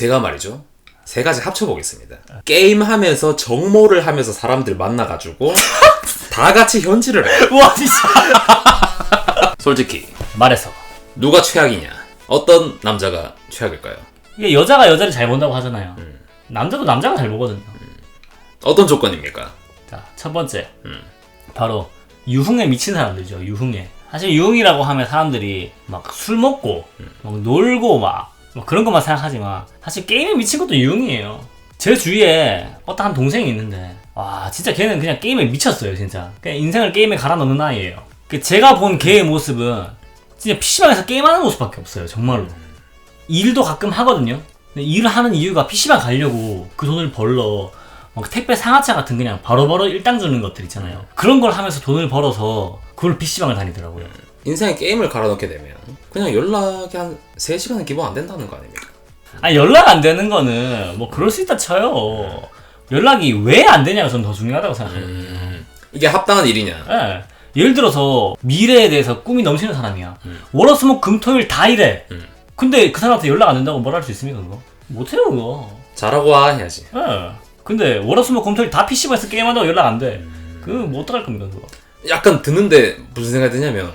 제가 말이죠. 세 가지 합쳐보겠습니다. 게임하면서 정모를 하면서 사람들 만나가지고 다 같이 현질을 해요. 와 진짜 솔직히 말해서 누가 최악이냐? 어떤 남자가 최악일까요? 이게 여자가 여자를 잘 본다고 하잖아요 남자도 남자가 잘 보거든요 어떤 조건입니까? 자 첫 번째 음. 바로 유흥에 미친 사람들이죠 유흥에 사실 유흥이라고 하면 사람들이 막 술 먹고 막 놀고 막, 막 그런 것만 생각하지만 사실 게임에 미친 것도 유흥이에요. 제 주위에 어떤 한 동생이 있는데 와 진짜 걔는 그냥 게임에 미쳤어요 진짜. 그냥 인생을 게임에 갈아 넣는 아이예요. 그 제가 본 걔의 모습은 진짜 PC방에서 게임하는 모습밖에 없어요 정말로. 일도 가끔 하거든요. 일을 하는 이유가 PC방 가려고 그 돈을 벌러 막 택배 상하차 같은 그냥 바로바로 일당 주는 것들 있잖아요. 그런 걸 하면서 돈을 벌어서 그걸 PC방을 다니더라고요 인생에 게임을 갈아넣게 되면 그냥 연락이 한 3시간은 기본 안 된다는 거 아닙니까? 아니 연락 안 되는 거는 뭐 그럴 수 있다 쳐요 연락이 왜 안 되냐가 저는 더 중요하다고 생각해요 이게 합당한 일이냐? 예. 예를 들어서 미래에 대해서 꿈이 넘치는 사람이야. 월화수목 금토일 다 일해. 음. 근데 그 사람한테 연락 안 된다고 뭘 할 수 있습니까 그거? 못해요 그거. 잘하고 와 해야지. 예. 근데 월화수목 금토일 다 PC방에서 게임한다고 연락 안 돼. 그거 뭐 어떡할 겁니까 그거? 약간 듣는데 무슨 생각이 드냐면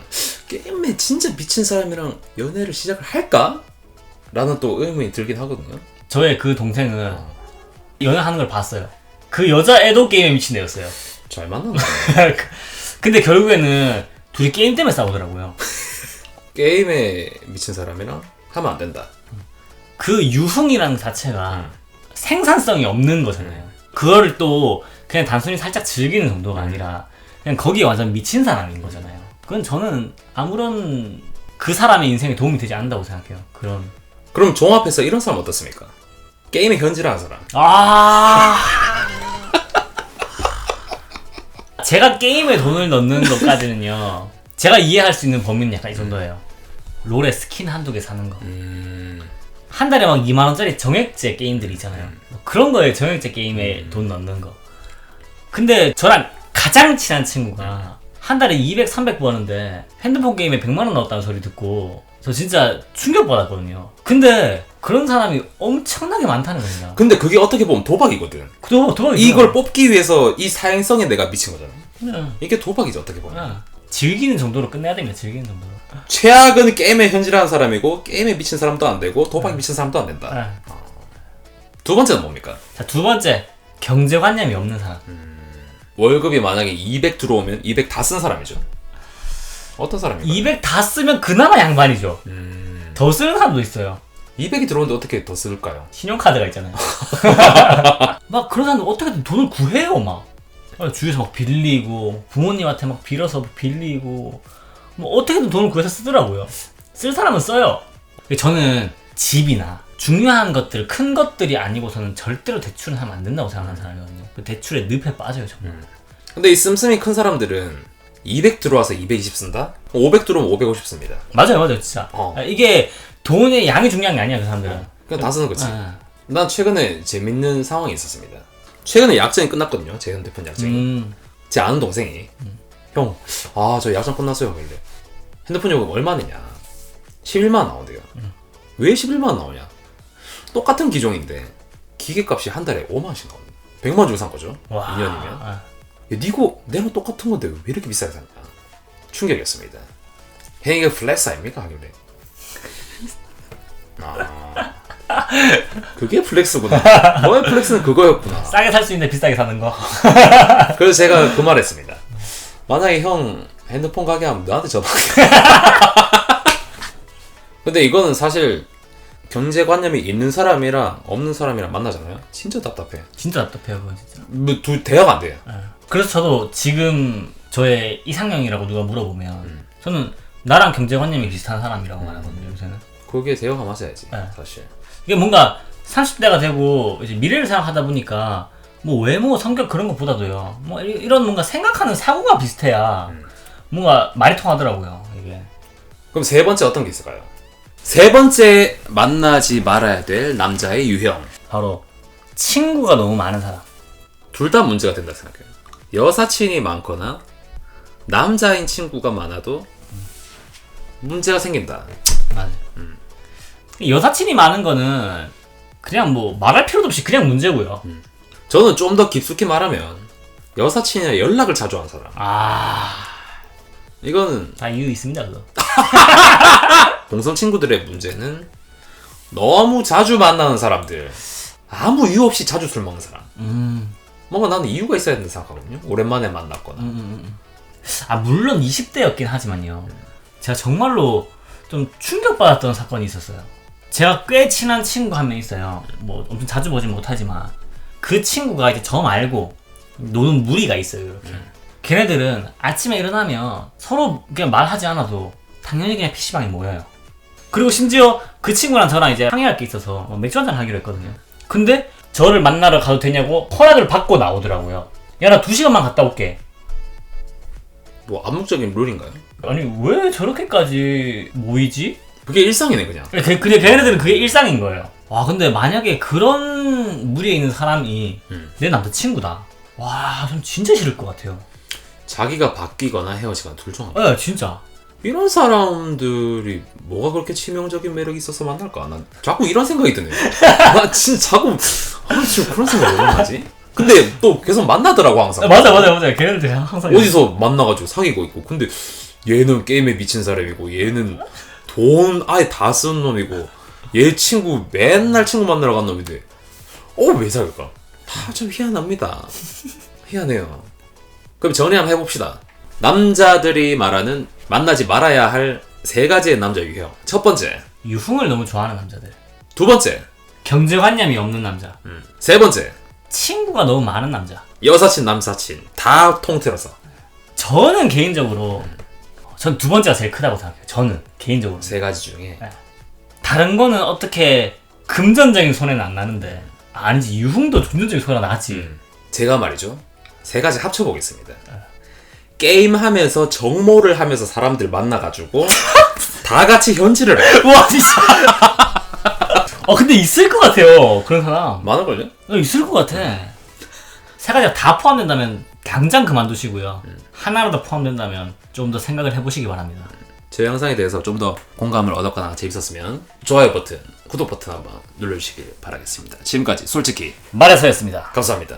게임에 진짜 미친 사람이랑 연애를 시작을 할까? 라는 또 의문이 들긴 하거든요. 저의 그 동생은 연애하는 걸 봤어요. 그 여자 애도 게임에 미친 애였어요. 잘 만났네. 근데 결국에는 둘이 게임 때문에 싸우더라고요. 게임에 미친 사람이랑 하면 안 된다. 그 유흥이라는 자체가 생산성이 없는 거잖아요. 그거를 또 그냥 단순히 살짝 즐기는 정도가 아니라 그냥 거기에 완전 미친 사람인 거잖아요. 그건 저는 아무런 그 사람의 인생에 도움이 되지 않는다고 생각해요. 그런 그럼 종합해서 이런 사람 어떻습니까? 게임에 현질하는 사람. 아 제가 게임에 돈을 넣는 것까지는요. 제가 이해할 수 있는 범위는 약간 이 정도예요. 롤에 스킨 한두 개 사는 거. 음... 한 달에 막 2만 원짜리 정액제 게임들 있잖아요. 뭐 그런 거에 정액제 게임에 돈 넣는 거. 근데 저랑 가장 친한 친구가 한 달에 200, 300 버는데 핸드폰 게임에 100만 원 넣었다는 소리 듣고 저 진짜 충격받았거든요. 근데 그런 사람이 엄청나게 많다는 겁니다. 근데 그게 어떻게 보면 도박이거든. 도, 도박이 이걸 뽑기 위해서 이 사행성에 내가 미친 거잖아. 그냥, 이게 도박이지 어떻게 보면. 그냥 즐기는 정도로 끝내야 됩니다. 즐기는 정도로. 최악은 게임에 현질하는 사람이고 게임에 미친 사람도 안 되고 도박에 미친 사람도 안 된다. 네. 두 번째는 뭡니까? 자, 두 번째. 경제관념이 없는 사람. 월급이 만약에 200 들어오면 200 다 쓴 사람이죠. 어떤 사람입니까? 200 다 쓰면 그나마 양반이죠. 음... 더 쓰는 사람도 있어요. 200이 들어오는데 어떻게 더 쓸까요? 신용카드가 있잖아요. 막 그런 사람들 어떻게든 돈을 구해요, 막. 아, 주위에서 막 빌리고, 부모님한테 막 빌어서 빌리고, 뭐 어떻게든 돈을 구해서 쓰더라고요. 쓸 사람은 써요. 저는 집이나 중요한 것들, 큰 것들이 아니고서는 절대로 대출은 하면 안 된다고 생각하는 사람이거든요. 그 대출의 늪에 빠져요, 정말. 근데 이 씀씀이 큰 사람들은 200 들어와서 220 쓴다? 500 들어오면 550 씁니다. 맞아요, 맞아요, 진짜. 어. 아, 이게 돈의 양이 중요한 게 아니야, 그 사람들은. 그냥 다 쓰는 거지. 아, 난 최근에 재밌는 상황이 있었습니다. 최근에 약정이 끝났거든요. 제 핸드폰 약정이. 음, 제 아는 동생이 형, 아 저 약정 끝났어요. 그래. 핸드폰 요금 얼마 내냐? 11만 나온대요. 왜 11만 나오냐? 똑같은 기종인데 기계값이 한 달에 5만 원씩 나오네. 100만 주고 산 거죠. 와. 2년이면. 아, 야, 니고 내랑 똑같은 건데 왜 이렇게 비싸게 샀냐? 충격이었습니다. 행이가 플렉스 아닙니까 하길래. 아, 그게 플렉스구나. 너의 플렉스는 그거였구나. 싸게 살 수 있는데 비싸게 사는 거. 그래서 제가 그 말했습니다. 만약에 형 핸드폰 가게 하면 너한테 전화. 근데 이거는 사실 경제관념이 있는 사람이랑 없는 사람이랑 만나잖아요. 진짜 답답해. 진짜 답답해요, 그건 진짜. 뭐 두 대화가 안 돼요. 예. 그래서 저도 지금 저의 이상형이라고 누가 물어보면 음. 저는 나랑 경제관념이 비슷한 사람이라고 말하거든요, 요새는. 그게 대화가 맞아야지. 네. 사실. 이게 뭔가 30대가 되고 이제 미래를 생각하다 보니까 뭐 외모, 성격 그런 것보다도요. 뭐 이- 이런 뭔가 생각하는 사고가 비슷해야 음. 뭔가 말이 통하더라고요, 이게. 그럼 세 번째 어떤 게 있을까요? 세 번째 만나지 말아야 될 남자의 유형. 바로 친구가 너무 많은 사람. 둘 다 문제가 된다 생각해요. 여사친이 많거나 남자인 친구가 많아도 문제가 생긴다. 맞아요. 여사친이 많은 거는 그냥 뭐 말할 필요도 없이 그냥 문제고요. 저는 좀 더 깊숙이 말하면 여사친이랑 연락을 자주 하는 사람. 아, 이거는 다 이유 있습니다 그거. 동성 친구들의 문제는 너무 자주 만나는 사람들. 아무 이유 없이 자주 술 먹는 사람. 음, 뭔가 나는 이유가 있어야 된다 생각하거든요. 오랜만에 만났거나. 아 물론 20대였긴 하지만요. 제가 정말로 좀 충격받았던 사건이 있었어요. 제가 꽤 친한 친구 한 명 있어요. 뭐 엄청 자주 보진 못하지만 그 친구가 이제 저 말고 노는 무리가 있어요. 이렇게. 걔네들은 아침에 일어나면 서로 그냥 말하지 않아도 당연히 그냥 PC방에 모여요. 그리고 심지어 그 친구랑 저랑 이제 항의할 게 있어서 뭐 맥주 한잔 하기로 했거든요. 근데 저를 만나러 가도 되냐고 허락을 받고 나오더라고요. 야, 나 두 시간만 갔다 올게. 뭐 암묵적인 룰인가요? 아니, 왜 저렇게까지 모이지? 그게 일상이네 그냥. 그, 그, 걔네들은 그게 일상인 거예요. 와, 근데 만약에 그런 무리에 있는 사람이 음. 내 남자친구다. 와, 전 진짜 싫을 것 같아요. 자기가 바뀌거나 헤어지거나 둘 중 하나. 예, 진짜. 이런 사람들이 뭐가 그렇게 치명적인 매력이 있어서 만날까? 난 자꾸 이런 생각이 드네요. 나 진짜 자꾸 아 지금 그런 생각이 왜 나지? 근데 또 계속 만나더라고 항상. 아, 맞아, 맞아, 맞아. 걔네들 항상. 어디서 만나가지고 사귀고 있고. 근데 얘는 게임에 미친 사람이고 얘는 돈 아예 다쓴 놈이고 얘 친구 맨날 친구 만나러 간 놈인데 어왜 사귈까? 다 좀 희한합니다. 희한해요. 그럼 정리 한번 해봅시다. 남자들이 말하는 만나지 말아야 할 세 가지의 남자 유형. 첫 번째, 유흥을 너무 좋아하는 남자들. 두 번째, 경제관념이 없는 남자. 음, 세 번째, 친구가 너무 많은 남자. 여사친, 남사친 다 통틀어서 저는 개인적으로 전 두 번째가 제일 크다고 생각해요. 저는 개인적으로. 세 가지 중에 다른 거는 어떻게 금전적인 손해는 안 나는데 아니지 유흥도 금전적인 손해가 나지. 음, 제가 말이죠. 세 가지 합쳐보겠습니다. 게임하면서 정모를 하면서 사람들 만나가지고 다 같이 현질을 해. 와 진짜. 어 근데 있을 것 같아요 그런 사람. 많을걸요? 어, 있을 것 같아. 세 가지가 다 포함된다면 당장 그만두시고요. 하나라도 포함된다면 좀 더 생각을 해보시기 바랍니다. 제 영상에 대해서 좀 더 공감을 얻었거나 재밌었으면 좋아요 버튼, 구독 버튼 한번 눌러주시길 바라겠습니다. 지금까지 솔직히 말해서였습니다. 감사합니다.